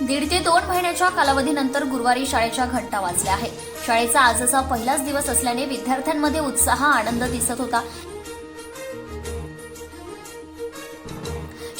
दीड ते दोन महिन्याच्या कालावधीनंतर गुरुवारी शाळेच्या घंटा वाजल्या आहेत. शाळेचा आजचा पहिलाच दिवस असल्याने विद्यार्थ्यांमध्ये उत्साह आनंद दिसत होता.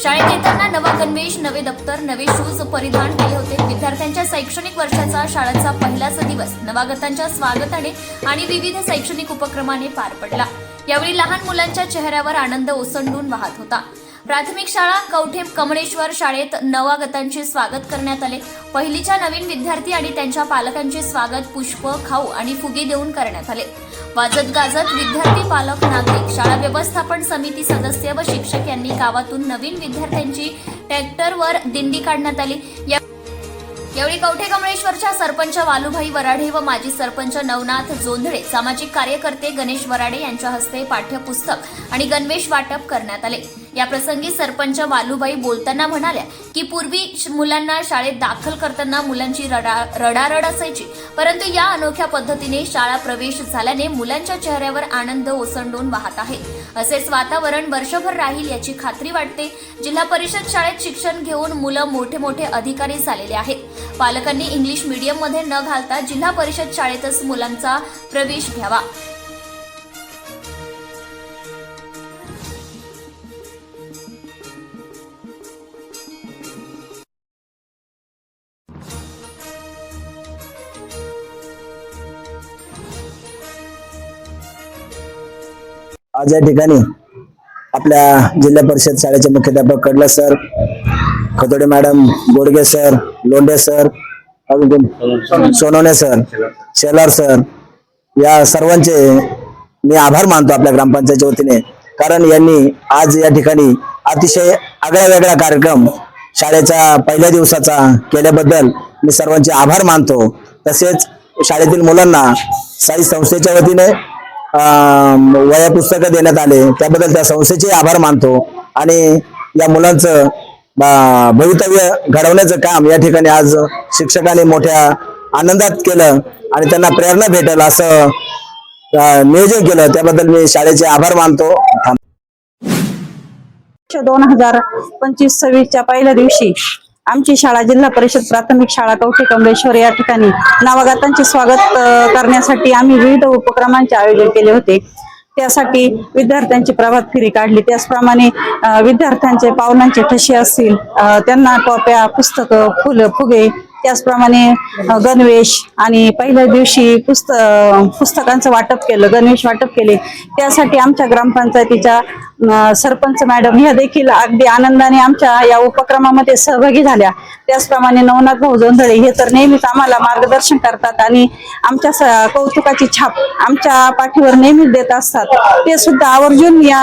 शाळेत येताना नवा गणवेश नवे दप्तर नवे शूज परिधान केले होते. विद्यार्थ्यांच्या शैक्षणिक वर्षाचा शाळेचा पहिलाच दिवस नवागतांच्या स्वागताने आणि विविध शैक्षणिक उपक्रमाने पार पडला. यावेळी लहान मुलांच्या चेहऱ्यावर आनंद ओसंडून वाहत होता. प्राथमिक शाळा कवठे कमळेश्वर शाळेत नवागतांचे स्वागत करण्यात आले. पहिलीच्या नवीन विद्यार्थी आणि त्यांच्या पालकांचे स्वागत पुष्प खाऊ आणि फुगे देऊन करण्यात आले. वाजत गाजत विद्यार्थी पालक नागरिक शाळा व्यवस्थापन समिती सदस्य व शिक्षक यांनी गावातून नवीन विद्यार्थ्यांची ट्रॅक्टरवर दिंडी काढण्यात आली. या यावेळी कवठे कमळेश्वरच्या सरपंच वालुभाई वराडे व माजी सरपंच नवनाथ जोंधळे सामाजिक कार्यकर्ते गणेश वराडे यांच्या हस्ते पाठ्यपुस्तक आणि गणवेश वाटप करण्यात आले. या प्रसंगी सरपंच वालुबाई बोलताना म्हणाल्या की पूर्वी मुलांना शाळेत दाखल करताना मुलांची रडा रडारड असायची. परंतु या अनोख्या पद्धतीने शाळा प्रवेश झाल्याने मुलांच्या चेहऱ्यावर आनंद ओसंडून वाहत आहे. असेच वातावरण वर्षभर राहील याची खात्री वाटते. जिल्हा परिषद शाळेत शिक्षण घेऊन मुलं मोठे मोठे अधिकारी झालेले आहेत. पालकांनी इंग्लिश मीडियममध्ये न घालता जिल्हा परिषद शाळेतच मुलांचा प्रवेश घ्यावा. आज या ठिकाणी आपल्या जिल्हा परिषद शाळेचे मुख्याध्यापक Kadla sir Khatode madam Godge sir Londhe sir अजून कोण? सोनवणे सर शेलार सर या सर्वांचे मी आभार मानतो आपल्या ग्रामपंचायतच्या वतीने. कारण यांनी आज या ठिकाणी अतिशय आगळा वेगळा कार्यक्रम शाळेच्या पहिल्या दिवसाचा केल्याबद्दल मी सर्वांचे आभार मानतो. तसेच शाळेतील मुलांना साई संस्थेच्या वतीने अं, वया पुस्तकं देण्यात आले. त्याबद्दल त्या संस्थेचे आभार मानतो. आणि या मुलांचं भवितव्य घडवण्याचं काम या ठिकाणी आज शिक्षकांनी मोठ्या आनंदात केलं आणि त्यांना प्रेरणा भेटेल असं नियोजन केलं. त्याबद्दल मी शाळेचे आभार मानतो. दोन हजार पंचवीस सव्वीसच्या पहिल्या दिवशी आमची शाळा जिल्हा परिषद प्राथमिक शाळा कवठे कमलेश्वर या ठिकाणी नवागतांचे स्वागत करण्यासाठी आम्ही विविध उपक्रमांचे आयोजन केले होते. त्यासाठी विद्यार्थ्यांची प्रभात फेरी काढली. त्याचप्रमाणे विद्यार्थ्यांचे पावलांचे ठसे असतील त्यांना टोप्या पुस्तकं फुलं फुगे त्याचप्रमाणे गणवेश आणि पहिल्या दिवशी पुस्त पुस्तकांचं वाटप केलं गणवेश वाटप केले. त्यासाठी आमच्या ग्रामपंचायतीच्या सरपंच मॅडम ह्या देखील अगदी आनंदाने आमच्या या उपक्रमामध्ये सहभागी झाल्या. त्याचप्रमाणे नवनाथ भाऊ जोंधळे हे तर नेहमीच आम्हाला मार्गदर्शन करतात आणि आमच्या स- कौतुकाची छाप आमच्या पाठीवर नेहमीच देत असतात. ते सुद्धा आवर्जून या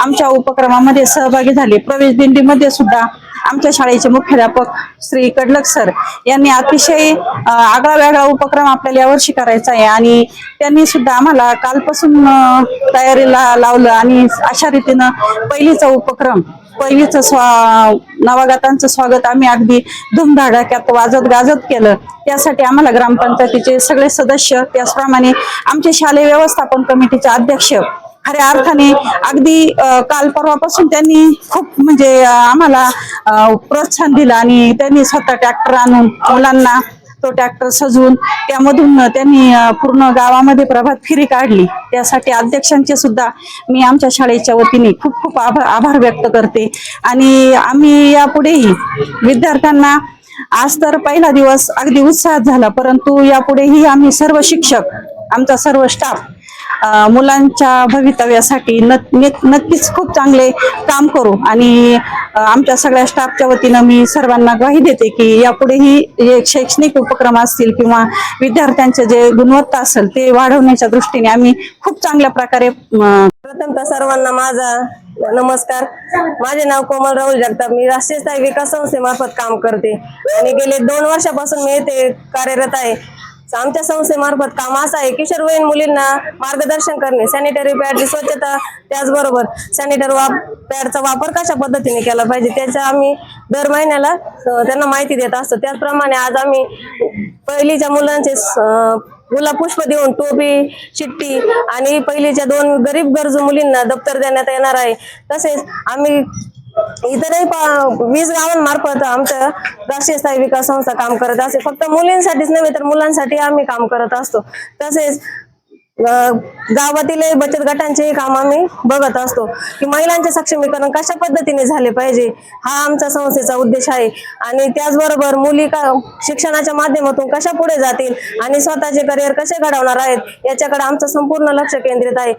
आमच्या उपक्रमामध्ये सहभागी झाले. प्रवेश दिंडीमध्ये सुद्धा आमच्या शाळेचे मुख्याध्यापक श्री कडलक सर यांनी अतिशय आगळा वेगळा उपक्रम आपल्याला यावर्षी करायचा आहे. आणि त्यांनी सुद्धा आम्हाला कालपासून तयारीला लावलं आणि अशा रीतीनं पहिलीचा उपक्रम पहिलीचं स्वा नवागतांचं स्वागत आम्ही अगदी धुमधडाक्यात वाजत गाजत केलं. त्यासाठी आम्हाला ग्रामपंचायतीचे सगळे सदस्य त्याचप्रमाणे आमचे शालेय व्यवस्थापन कमिटीचे अध्यक्ष खऱ्या अर्थाने अगदी काल परवापासून त्यांनी खूप म्हणजे आम्हाला प्रोत्साहन दिलं आणि त्यांनी स्वतः ट्रॅक्टर आणून मुलांना तो ट्रॅक्टर सजवून त्यामधून त्यांनी पूर्ण गावामध्ये प्रभात फेरी काढली. त्यासाठी अध्यक्षांचे सुद्धा मी आमच्या शाळेच्या वतीने खूप खूप आभार आभार व्यक्त करते. आणि आम्ही यापुढेही विद्यार्थ्यांना आज तर पहिला दिवस अगदी उत्साहात झाला परंतु यापुढेही आम्ही सर्व शिक्षक आमचा सर्व स्टाफ मुलांच्या भवितव्यासाठी न- नक्कीच खूप चांगले काम करू. आणि आमच्या सगळ्या स्टाफच्या वतीनं मी सर्वांना ग्वाही देते की यापुढेही शैक्षणिक उपक्रम असतील किंवा विद्यार्थ्यांचे जे गुणवत्ता असेल ते वाढवण्याच्या दृष्टीने आम्ही खूप चांगल्या प्रकारे प्रथमतः सर्वांना माझा नमस्कार. माझे नाव कोमल राहुल जगताप. मी राष्ट्रीय स्थायी विकास संस्थेमार्फत काम करते. आणि गेले दोन वर्षापासून मी येथे कार्यरत आहे. आमच्या संस्थेमार्फत काम असं आहे. किशोरवयीन मुलींना मार्गदर्शन करणे सॅनिटरी पॅडची स्वच्छता त्याचबरोबर सॅनिटरी वाप पॅडचा वापर कशा पद्धतीने केला पाहिजे त्याचा आम्ही दर महिन्याला त्यांना माहिती देत असतो. त्याचप्रमाणे आज आम्ही पहिलीच्या मुलांचे गुलाब पुष्प देऊन टोपी चिट्टी आणि पहिलीच्या दोन गरीब गरजू मुलींना दप्तर देण्यात येणार आहे. तसेच आम्ही इतरही वीस गावांमार्फत आमचं राष्ट्रीय स्थायी विकास संस्था काम करत असते फक्त मुलींसाठीच नव्हे तर मुलांसाठी आम्ही काम करत असतो. तसेच गावातील बचत गटांचेही काम आम्ही बघत असतो. की महिलांचे सक्षमीकरण कशा पद्धतीने झाले पाहिजे हा आमचा संस्थेचा उद्देश आहे. आणि त्याचबरोबर मुली का शिक्षणाच्या माध्यमातून कशा पुढे जातील आणि स्वतःचे करिअर कसे घडवणार आहेत याच्याकडे आमचं संपूर्ण लक्ष केंद्रित आहे.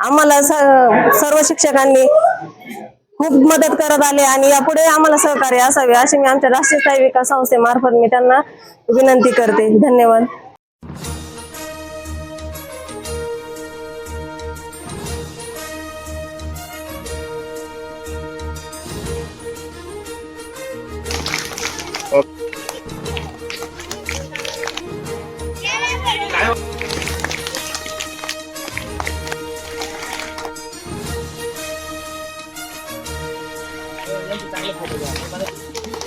आम्हाला सर्व शिक्षकांनी खूप मदत करत आले आणि यापुढे आम्हाला सहकार्य असावे अशी मी आमच्या राष्ट्रीय स्थायी विकास संस्थेमार्फत मी त्यांना विनंती करते. धन्यवाद. 先去咱家 percaya.